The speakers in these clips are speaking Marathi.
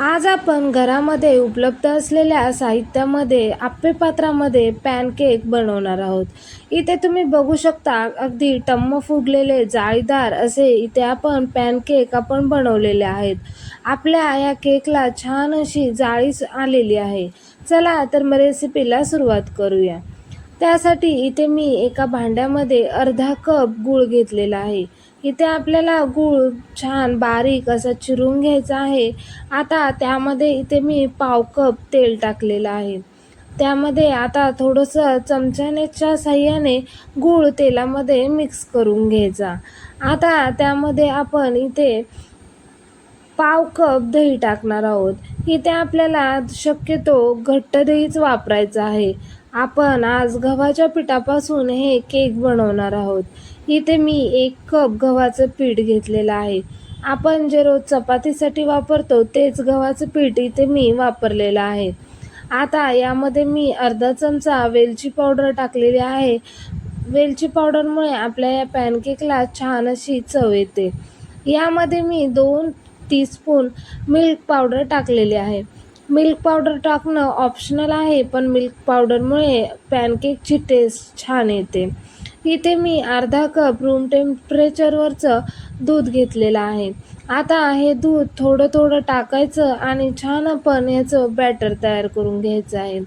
आज आपण घरामध्ये उपलब्ध असलेल्या साहित्यामध्ये आप्पेपात्रामध्ये पॅनकेक बनवणार आहोत. इथे तुम्ही बघू शकता अगदी टम्म फुगलेले जाळीदार असे इथे आपण पॅनकेक आपण बनवलेले आहेत. आपल्या या केकला छान अशी जाळी आलेली आहे. चला तर मग रेसिपीला सुरुवात करूया. त्यासाठी इथे मी एका भांड्यामध्ये अर्धा कप गूळ घेतलेला आहे. इथे आपल्याला गूळ छान बारीक असा चिरून घ्यायचा आहे. आता त्यामध्ये इथे मी पाव कप तेल टाकलेलं आहे. त्यामध्ये आता थोडंसं चमच्यानेच्या साह्याने गूळ तेलामध्ये मिक्स करून घ्यायचा. आता त्यामध्ये आपण इथे पाव कप दही टाकणार आहोत. इथे आपल्याला शक्यतो घट्ट दहीच वापरायचं आहे. आपण आज गव्हाच्या पिठापासून हे केक बनवणार आहोत. इथे मी एक कप गव्हाचं पीठ घेतलेलं आहे. आपण जे रोज चपातीसाठी वापरतो तेच गव्हाचं पीठ इथे मी वापरलेलं आहे. आता यामध्ये मी अर्धा चमचा वेलची पावडर टाकलेली आहे. वेलची पावडरमुळे आपल्या या पॅनकेकला छान अशी चव येते. यामध्ये मी दोन टीस्पून मिल्क पावडर टाकलेली आहे. मिल्क पावडर टाकणं ऑप्शनल आहे पण मिल्क पावडरमुळे पॅनकेकची टेस्ट छान येते. इथे मी अर्धा कप रूम टेम्परेचरवरचं दूध घेतलेलं आहे. आता हे दूध थोडं थोडं टाकायचं आणि छान आपण याचं बॅटर तयार करून घ्यायचं आहे.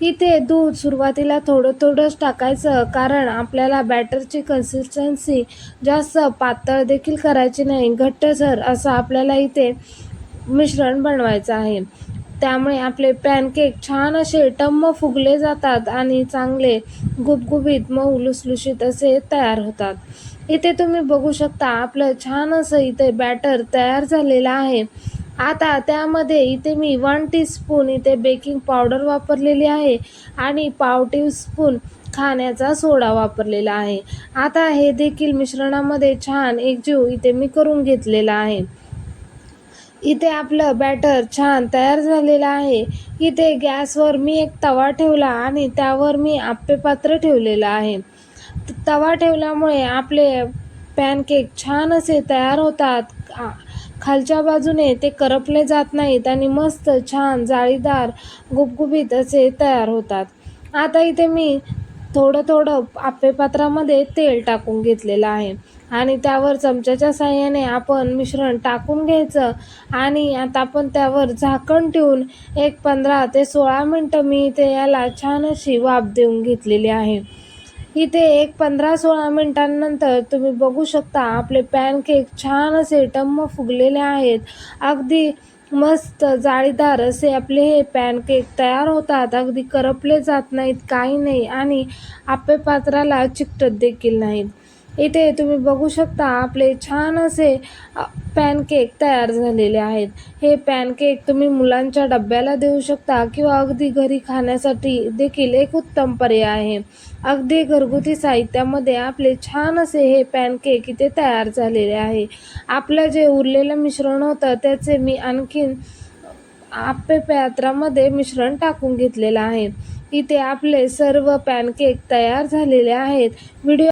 इथे दूध सुरुवातीला थोडं थोडंच टाकायचं कारण आपल्याला बॅटरची कन्सिस्टन्सी जास्त पातळ देखील करायची नाही घट्टसर असं आपल्याला इथे मिश्रण बनवायचं आहे. त्यामुळे आपले पॅनकेक छान असे टम्म फुगले जातात आणि चांगले गुबगुबीत मऊ लुसलुशीत असे तयार होतात. इथे तुम्ही बघू शकता आपलं छान असं इथे बॅटर तयार झालेलं आहे. आता त्यामध्ये इथे मी वन टीस्पून इथे बेकिंग पावडर वापरलेली आहे आणि पाव टीस्पून खाण्याचा सोडा वापरलेला आहे. आता हे देखील मिश्रणामध्ये छान एकजीव इथे मी करून घेतलेला आहे. इथे आपलं बॅटर छान तयार झालेलं आहे. इथे गॅसवर मी एक तवा ठेवला आणि त्यावर मी आप्पे पात्र ठेवलेलं आहे. तवा ठेवल्यामुळे आपले पॅनकेक छान असे तयार होतात. खालच्या बाजूने ते करपले जात नाहीत आणि मस्त छान जाळीदार गुबगुबीत असे तयार होतात. आता इथे मी थोडं थोडं आप्पेपात्रामध्ये तेल टाकून घेतलेलं आहे. आणि त्यावर चमच्याच्या साह्याने आपण मिश्रण टाकून घ्यायचं. आणि आता आपण त्यावर झाकण ठेवून एक पंधरा ते सोळा मिनटं मी इथे याला छान अशी वाफ देऊन घेतलेली आहे. इथे एक पंधरा सोळा मिनटांनंतर तुम्ही बघू शकता आपले पॅनकेक छान असे टम्म फुगलेले आहेत. अगदी मस्त जाळीदार असे आपले हे पॅनकेक तयार होतात. अगदी करपले जात नाहीत काही नाही आणि आपे पात्राला चिकटत देखील नाहीत. इथे तुम्ही बघू शकता आपले छान असे पॅनकेक तयार झालेले आहेत. हे पॅनकेक तुम्ही मुलांच्या डब्याला देऊ शकता किंवा अगदी घरी खाण्यासाठी देखील एक उत्तम पर्याय आहे. अगदी घरगुती साहित्यामध्ये आपले छान असे हे पॅनकेक इथे तयार झालेले आहे. आपलं जे उरलेलं मिश्रण होतं त्याचे मी आणखीन आपे पात्रामध्ये मिश्रण टाकून घेतलेलं आहे. इथे आपले सर्व पॅनकेक तयार झालेले आहेत. व्हिडिओ